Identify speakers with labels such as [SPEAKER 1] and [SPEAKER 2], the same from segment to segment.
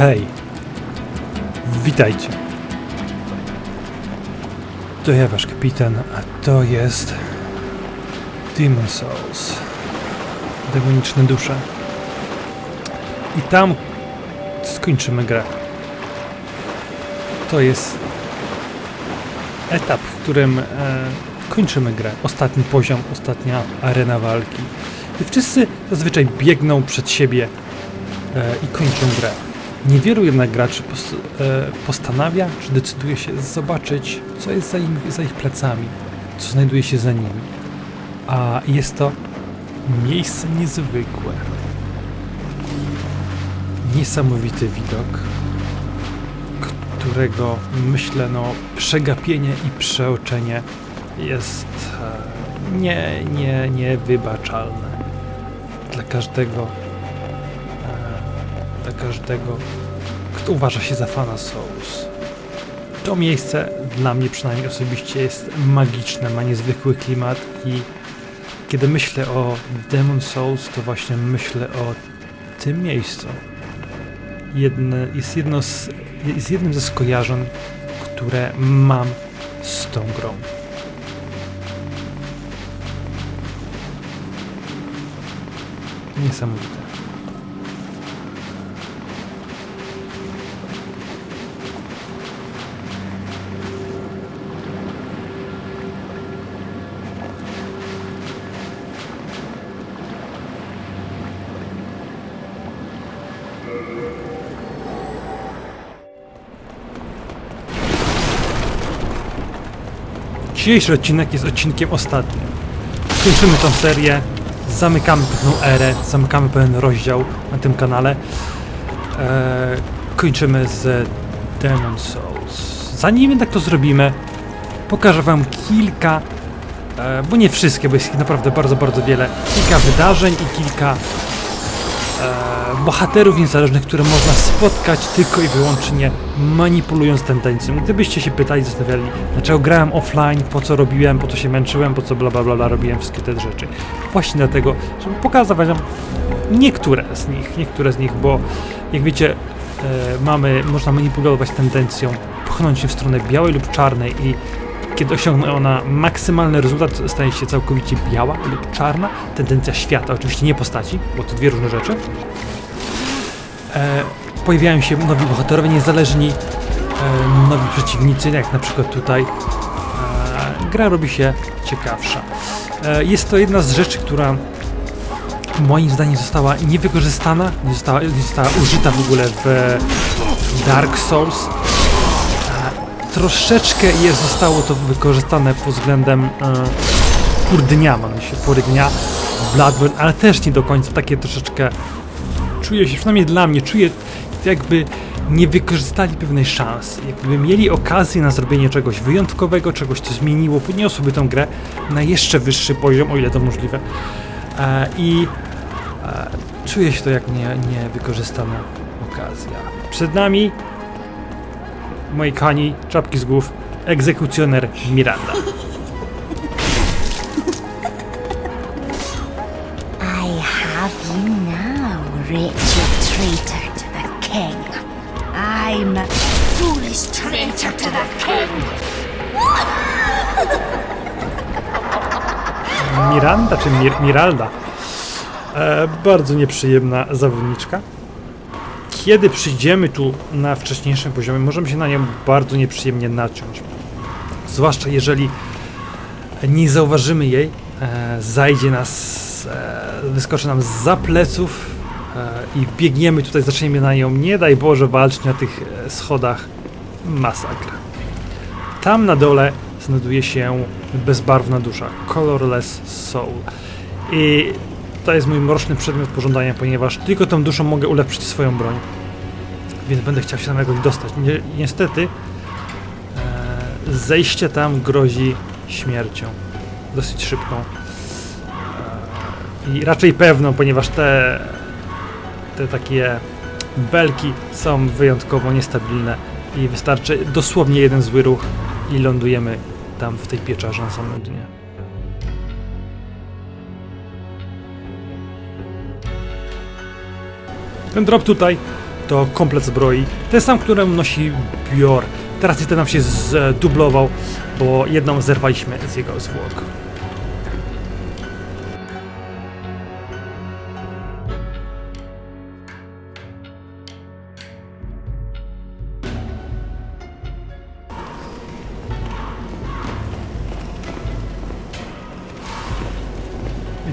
[SPEAKER 1] Hej, witajcie. To ja, wasz kapitan, a to jest Demon Souls. Demoniczne dusze. I tam skończymy grę. To jest etap, w którym e, kończymy grę. Ostatni poziom, ostatnia arena walki. I wszyscy zazwyczaj biegną przed siebie e, i kończą grę. Niewielu jednak graczy e, postanawia, czy decyduje się zobaczyć, co jest za, im, za ich plecami, co znajduje się za nimi. A jest to miejsce niezwykłe. Niesamowity widok, którego myślę, no, przegapienie i przeoczenie jest e, nie, nie, niewybaczalne dla każdego, dla każdego, kto uważa się za fana Souls. To miejsce dla mnie przynajmniej osobiście jest magiczne, ma niezwykły klimat i kiedy myślę o Demon Souls, to właśnie myślę o tym miejscu. Jedne, jest, jedno z, jest jednym ze skojarzeń, które mam z tą grą. Niesamowite. Dzisiejszy odcinek jest odcinkiem ostatnim. Kończymy tą serię, zamykamy pewną erę, zamykamy pewien rozdział na tym kanale. Eee, kończymy z Demon Souls. Zanim jednak to zrobimy, pokażę wam kilka, e, bo nie wszystkie, bo jest ich naprawdę bardzo, bardzo wiele, kilka wydarzeń i kilka e, bohaterów niezależnych, które można spotkać tylko i wyłącznie manipulując tendencją. Gdybyście się pytali, zastanawiali, dlaczego grałem offline, po co robiłem, po co się męczyłem, po co bla bla bla, bla robiłem wszystkie te rzeczy. Właśnie dlatego, żeby pokazać wam niektóre z nich, niektóre z nich, bo jak wiecie, e, mamy, można manipulować tendencją, pchnąć się w stronę białej lub czarnej i kiedy osiągnie ona maksymalny rezultat, staje się całkowicie biała lub czarna. Tendencja świata, oczywiście nie postaci, bo to dwie różne rzeczy. E, pojawiają się nowi bohaterowie niezależni, e, nowi przeciwnicy, jak na przykład tutaj. E, gra robi się ciekawsza. Jest to jedna z rzeczy, która moim zdaniem została niewykorzystana, nie została, nie została użyta w ogóle w Dark Souls. Troszeczkę jest, zostało to wykorzystane pod względem e, kurdnia, mam myśli pory dnia w Bloodborne, ale też nie do końca, takie troszeczkę czuję się, przynajmniej dla mnie, czuję jakby nie wykorzystali pewnej szansy, jakby mieli okazję na zrobienie czegoś wyjątkowego, czegoś, co zmieniło, podniosłoby tę grę na jeszcze wyższy poziom, o ile to możliwe. E, I e, czuję się to jak nie, niewykorzystana okazja. Przed nami, moi kochani, czapki z głów, egzekucjoner Miranda.
[SPEAKER 2] I have you now, wretched traitor to the king. I'm a foolish traitor to the king.
[SPEAKER 1] Miranda czy Mir Miralda? E, bardzo nieprzyjemna zawodniczka. Kiedy przyjdziemy tu na wcześniejszym poziomie, możemy się na nią bardzo nieprzyjemnie naciąć. Zwłaszcza jeżeli nie zauważymy jej, e, zajdzie nas, e, wyskoczy nam za pleców i biegniemy tutaj, zaczniemy na nią, nie daj Boże, walczyć na tych e, schodach. Masakra. Tam na dole znajduje się bezbarwna dusza, colorless soul. I to jest mój mroczny przedmiot pożądania, ponieważ tylko tą duszą mogę ulepszyć swoją broń. Więc będę chciał się tam jakoś dostać. Ni niestety e, zejście tam grozi śmiercią. Dosyć szybką. E, I raczej pewną, ponieważ te, te takie belki są wyjątkowo niestabilne i wystarczy dosłownie jeden zły ruch i lądujemy tam w tej pieczarze na samym dnie. Ten drop tutaj to komplet zbroi. Ten sam, który nosi Bior. Teraz niestety nam się zdublował, bo jedną zerwaliśmy z jego zwłok.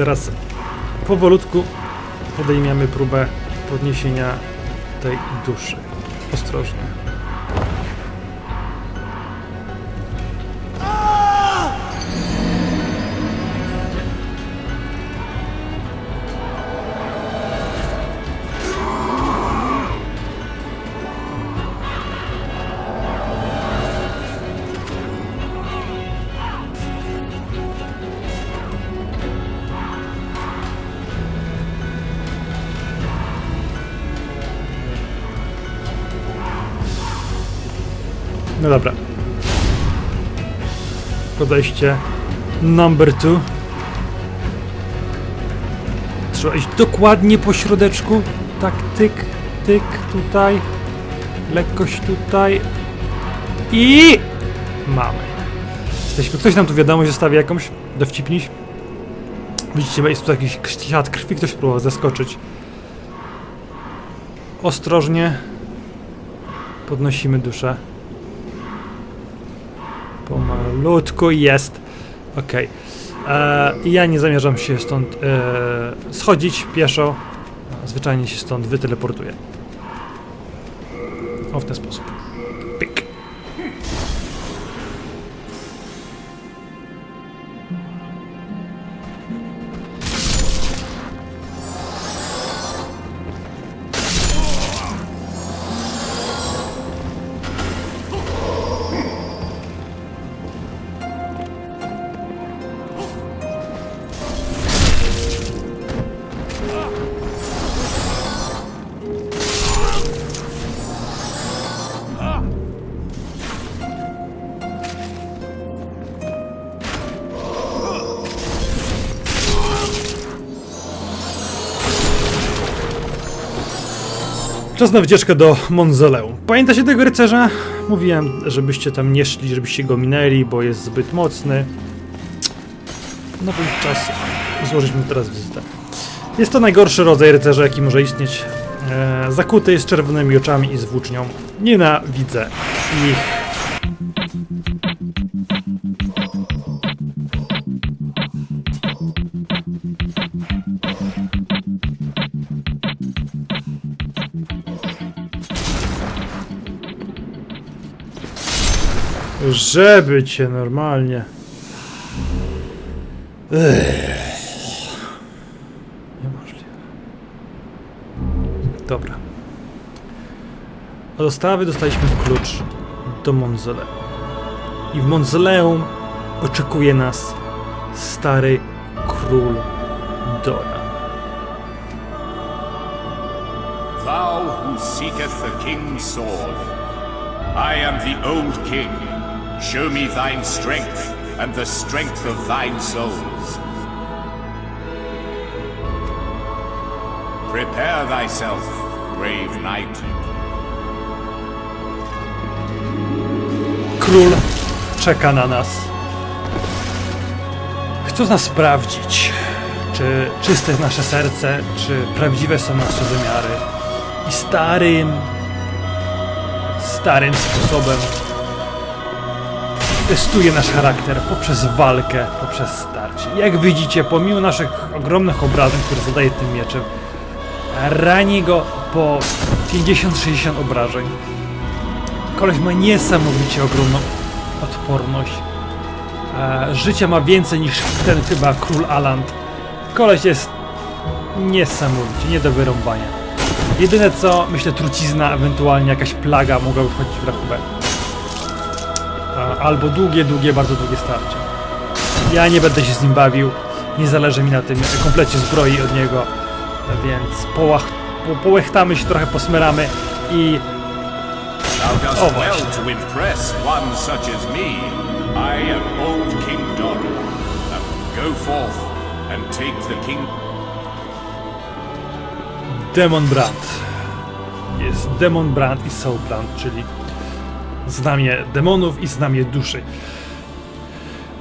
[SPEAKER 1] Teraz powolutku podejmiemy próbę podniesienia tej duszy. Ostrożnie. No dobra. Podejście number two. Trzeba iść dokładnie po środeczku. Tak, tyk, tyk, tutaj. Lekkość tutaj. I mamy. Jesteśmy. Ktoś nam tu wiadomość zostawi jakąś? Dowcipniś? Widzicie, jest tu jakiś ślad krwi, ktoś próbował zaskoczyć. Ostrożnie podnosimy duszę. Pomalutku jest. Okej. E, Ja nie zamierzam się stąd e, schodzić pieszo. Zwyczajnie się stąd wyteleportuję. O, w ten sposób. Czas na wycieczkę do Monzoleum. Pamiętacie tego rycerza? Mówiłem, żebyście tam nie szli, żebyście go minęli, bo jest zbyt mocny. No to czas złożyć mu teraz wizytę. Jest to najgorszy rodzaj rycerza, jaki może istnieć. E, zakuty jest czerwonymi oczami i z włócznią. Nienawidzę ich. Żeby cię normalnie. Ech. Niemożliwe. Dobra. Od dostawy dostaliśmy klucz do Monzoleum. I w Monzoleum oczekuje nas stary król Dora.
[SPEAKER 3] Thou who seeketh the king's sword. I am the old king. Show me thine strength and the strength of thine souls. Prepare thyself, brave knight.
[SPEAKER 1] Król czeka na nas. Chce nas sprawdzić, czy czyste jest nasze serce, czy prawdziwe są nasze zamiary. I starym, starym sposobem testuje nasz charakter poprzez walkę, poprzez starcie. Jak widzicie, pomimo naszych ogromnych obrażeń, które zadaje tym mieczem, rani go po 50-60 obrażeń. Koleś ma niesamowicie ogromną odporność. E, życia ma więcej niż ten chyba król Aland. Koleś jest niesamowicie, nie do wyrąbania. Jedyne co, myślę, trucizna, ewentualnie jakaś plaga mogłaby wchodzić w rachubę. Albo długie, długie, bardzo długie starcie. Ja nie będę się z nim bawił. Nie zależy mi na tym komplecie zbroi od niego. Więc połach, po, połechtamy się trochę, posmeramy i
[SPEAKER 3] well
[SPEAKER 1] właśnie. Demon Brand. jest Demon Brand i Soul Brand, czyli znamie demonów i znamie duszy.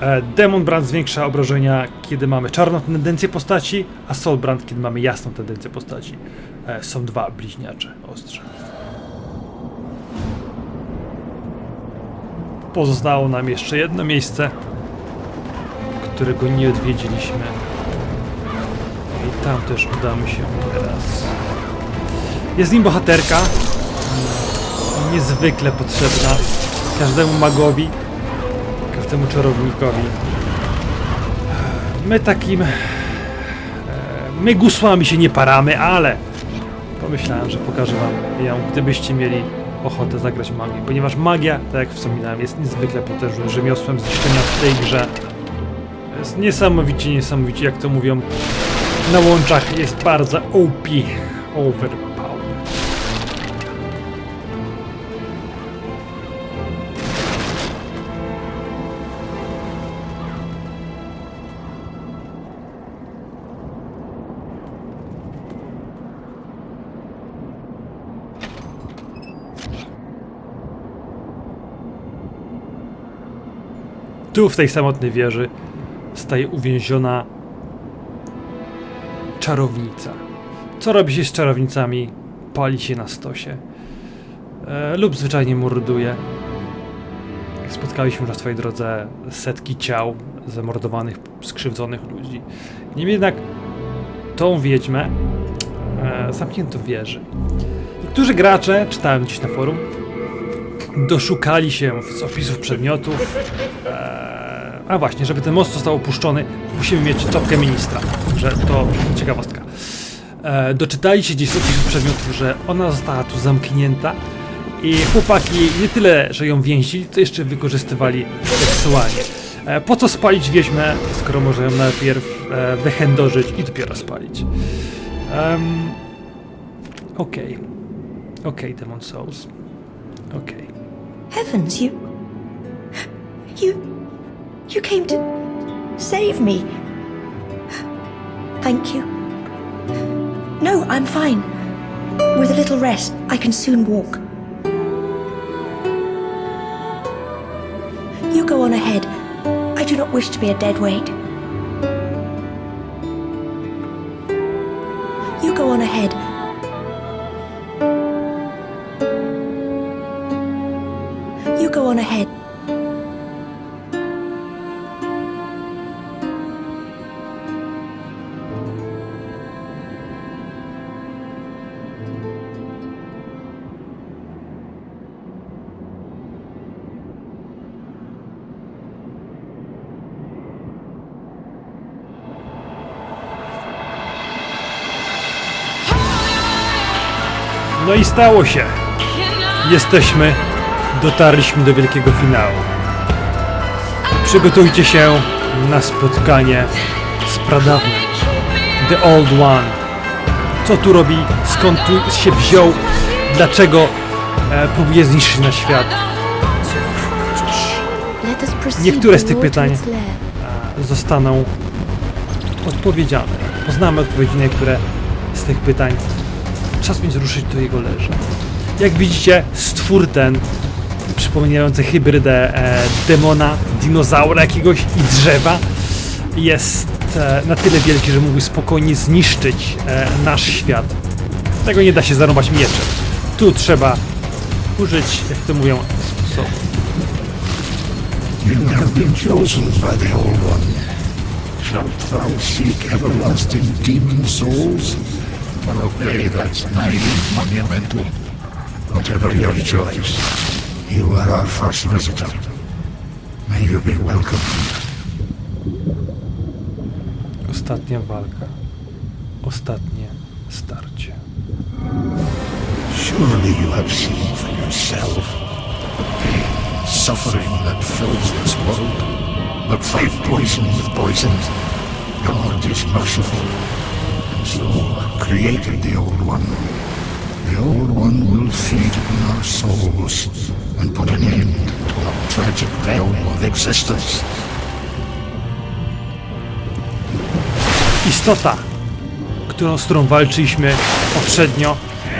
[SPEAKER 1] E, Demon Brand zwiększa obrażenia, kiedy mamy czarną tendencję postaci, a Soul Brand, kiedy mamy jasną tendencję postaci. E, Są dwa bliźniacze ostrze. Pozostało nam jeszcze jedno miejsce, którego nie odwiedziliśmy. I tam też udamy się teraz. Jest nim bohaterka, niezwykle potrzebna każdemu magowi, każdemu czarownikowi. My takim... e, My gusłami się nie paramy, ale pomyślałem, że pokażę wam ją, gdybyście mieli ochotę zagrać magię, ponieważ magia, tak jak wspominałem, jest niezwykle potężnym rzemiosłem zniszczenia w tej grze. Jest niesamowicie, niesamowicie, jak to mówią na łączach, jest bardzo OP, overpowered. Tu w tej samotnej wieży staje uwięziona czarownica. Co robi się z czarownicami? Pali się na stosie. E, lub zwyczajnie morduje. Spotkaliśmy na swojej drodze setki ciał zamordowanych, skrzywdzonych ludzi. Niemniej jednak tą wiedźmę e, zamknięto w wieży. Niektórzy gracze, czytałem dziś na forum, doszukali się z opisów przedmiotów. Eee, a właśnie, żeby ten most został opuszczony, musimy mieć czapkę ministra. Że to ciekawostka. Eee, doczytali się gdzieś z opisów przedmiotów, że ona została tu zamknięta i chłopaki nie tyle, że ją więzili, to jeszcze wykorzystywali seksualnie. E, po co spalić wieźmę, skoro może ją najpierw wychędożyć i dopiero spalić? Em, Okej. Okej, Demon Souls. Okej.
[SPEAKER 4] Heavens, you. You. You came to save me. Thank you. No, I'm fine. With a little rest, I can soon walk. You go on ahead. I do not wish to be a dead weight. You go on ahead.
[SPEAKER 1] No i stało się. Jesteśmy, dotarliśmy do wielkiego finału. Przygotujcie się na spotkanie z pradawnym. The Old One. Co tu robi? Skąd tu się wziął? Dlaczego e, próbuje zniszczyć nasz świat? Niektóre z tych pytań
[SPEAKER 4] lair.
[SPEAKER 1] zostaną odpowiedziane. Poznamy odpowiedzi na niektóre z tych pytań. Czas więc ruszyć do jego leża. Jak widzicie, stwór ten, przypominający hybrydę e, demona, dinozaura jakiegoś i drzewa, jest e, na tyle wielki, że mógłby spokojnie zniszczyć e, nasz świat. Tego nie da się zarąbać mieczem. Tu trzeba użyć, jak to mówią, sposobu.
[SPEAKER 5] You have been chosen by the Old One. Shalt thou seek everlasting demon souls? Or obey that naive monumental? Whatever your choice, you are our first visitor. May you be welcome.
[SPEAKER 1] Ostatnia walka. Ostatnie starcie.
[SPEAKER 5] Surely you have seen for yourself the pain, suffering that fills this world. But fight poison with poison. God is merciful. So created the Old One. The Old One will feed on our souls and put an end to our tragic realm of existence.
[SPEAKER 1] Istota, którą, z którą walczyliśmy poprzednio,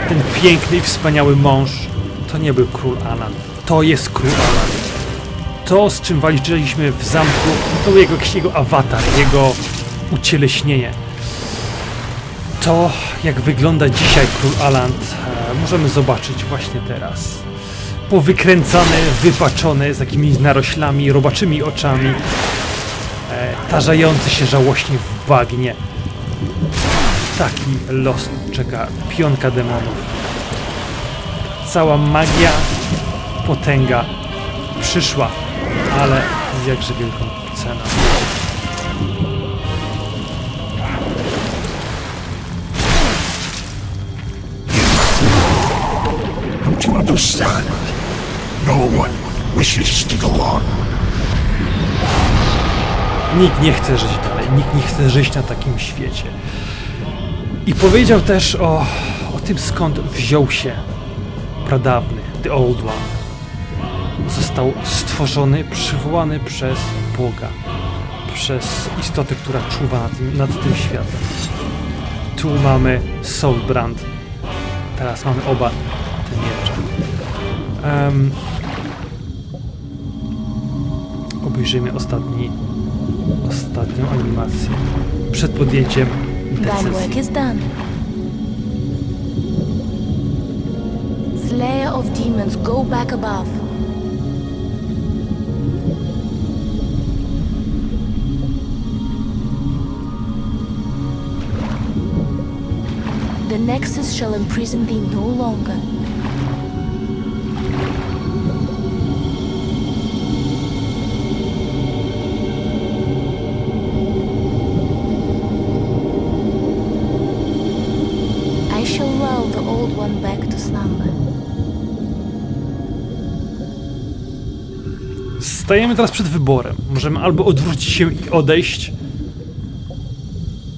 [SPEAKER 1] ten piękny i wspaniały mąż, to nie był król Alan. To jest król Alan. To, z czym walczyliśmy w zamku, to był jego, jego awatar, jego ucieleśnienie. To, jak wygląda dzisiaj król Aland, e, możemy zobaczyć właśnie teraz. Powykręcany, wypaczony, z jakimiś naroślami, robaczymi oczami, e, tarzający się żałośnie w bagnie. Taki los czeka pionka demonów. Cała magia, potęga przyszła, ale z jakże wielką ceną.
[SPEAKER 5] Understand? No one wishes to go on.
[SPEAKER 1] Nikt nie chce żyć dalej, nikt nie chce żyć na takim świecie. I powiedział też o, o tym, skąd wziął się pradawny, The Old One. Został stworzony, przywołany przez Boga, przez istotę, która czuwa nad tym, nad tym światem. Tu mamy Soulbrand, teraz mamy oba. Em, obejrzyjmy ostatni ostatnią animację przed podjęciem decyzji.
[SPEAKER 6] Slayer of demons, go back above. The Nexus shall imprison thee no longer.
[SPEAKER 1] Stajemy teraz przed wyborem. Możemy albo odwrócić się i odejść.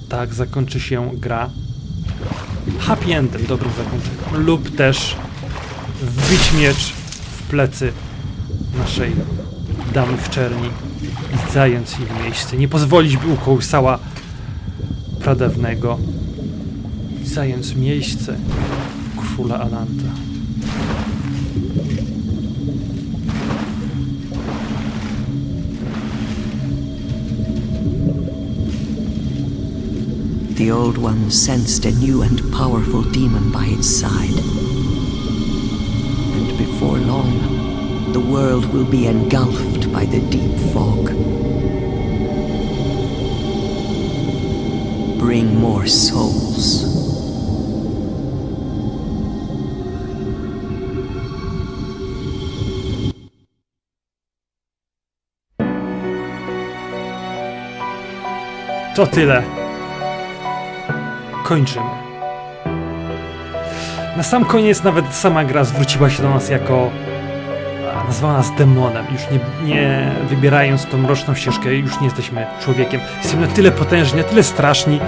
[SPEAKER 1] Tak zakończy się gra. Happy endem, dobrym zakończeniem. Lub też wbić miecz w plecy naszej damy w czerni i zająć jej miejsce. Nie pozwolić, by ukołysała pradawnego i zająć miejsce króla Alanta.
[SPEAKER 7] The Old One sensed a new and powerful demon by its side. And before long, the world will be engulfed by the deep fog. Bring more souls.
[SPEAKER 1] To tyle. Kończymy. Na sam koniec nawet sama gra zwróciła się do nas jako a, nazwała nas demonem. Już nie, nie wybierając tą mroczną ścieżkę, już nie jesteśmy człowiekiem. Jesteśmy na tyle potężni, na tyle straszni,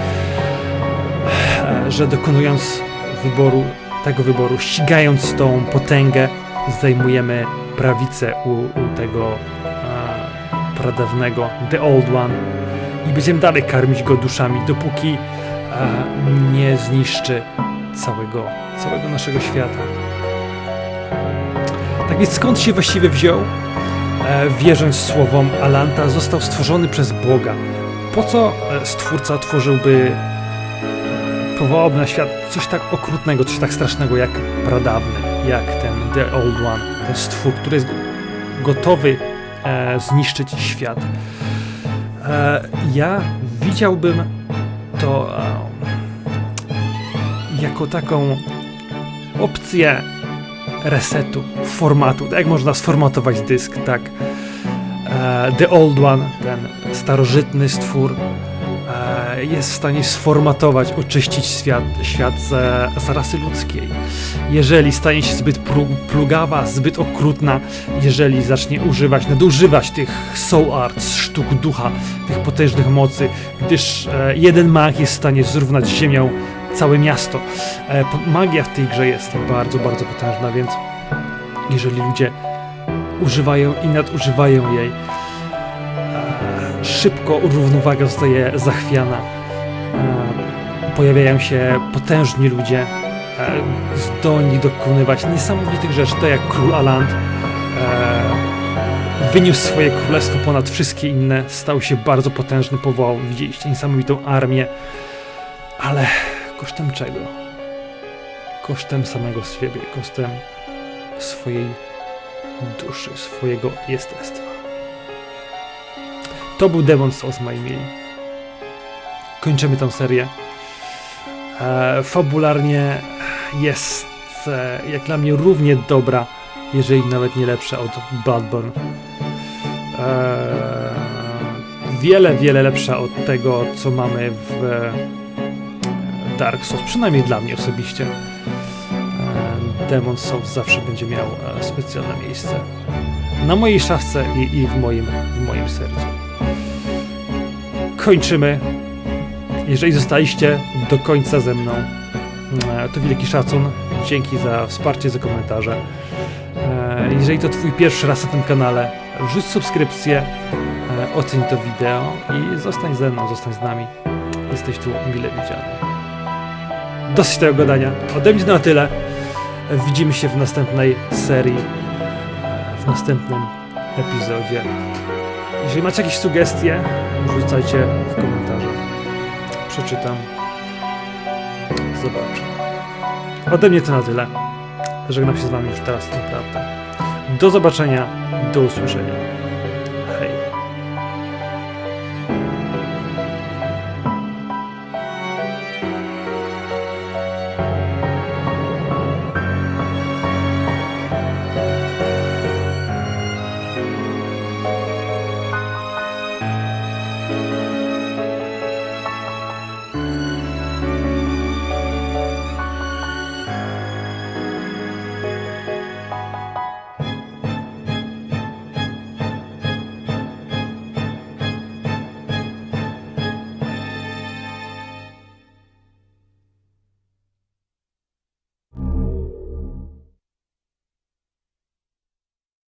[SPEAKER 1] że dokonując wyboru, tego wyboru, ścigając tą potęgę, zajmujemy prawicę u, u tego e, pradawnego The Old One i będziemy dalej karmić go duszami, dopóki nie zniszczy całego, całego naszego świata. Tak więc skąd się właściwie wziął? E, wierząc słowom Alanta, został stworzony przez Boga. Po co e, stwórca tworzyłby, e, powołałby na świat coś tak okrutnego, coś tak strasznego jak pradawny, jak ten The Old One, ten stwór, który jest gotowy zniszczyć świat. Ja widziałbym to jako taką opcję resetu, formatu, tak jak można sformatować dysk, tak. E, The Old One, ten starożytny stwór, e, jest w stanie sformatować, oczyścić świat, świat z, z rasy ludzkiej. Jeżeli stanie się zbyt plugawa, zbyt okrutna, jeżeli zacznie używać, nadużywać tych soul arts, sztuk ducha, tych potężnych mocy, gdyż e, jeden mag jest w stanie zrównać z ziemią całe miasto. E, magia w tej grze jest bardzo, bardzo potężna, więc jeżeli ludzie używają i nadużywają jej, e, szybko równowaga zostaje zachwiana. E, pojawiają się potężni ludzie, zdolni dokonywać niesamowitych rzeczy, tak jak król Aland wyniósł swoje królestwo ponad wszystkie inne, stał się bardzo potężny, powołał, widzieliście, niesamowitą armię, ale kosztem czego? Kosztem samego siebie, kosztem swojej duszy, swojego jestestwa. To był Demon Souls, moi mieli. Kończymy tą serię. E, fabularnie jest e, jak dla mnie równie dobra, jeżeli nawet nie lepsza od Bloodborne. E, wiele, wiele lepsza od tego, co mamy w Dark Souls, przynajmniej dla mnie osobiście. E, Demon Souls zawsze będzie miał e, specjalne miejsce na mojej szafce i, i w, moim, w moim sercu. Kończymy. Jeżeli zostaliście do końca ze mną, e, to wielki szacun. Dzięki za wsparcie, za komentarze. Jeżeli to Twój pierwszy raz na tym kanale, wrzuć subskrypcję, oceń to wideo i zostań ze mną, zostań z nami. Jesteś tu mile widziany. Dosyć tego gadania. Ode mnie na tyle. Widzimy się w następnej serii, w następnym epizodzie. Jeżeli macie jakieś sugestie, wrzucajcie w komentarzach. Przeczytam. Zobaczę. Ode mnie to na tyle. Żegnam się z wami już teraz naprawdę. Do zobaczenia, do usłyszenia.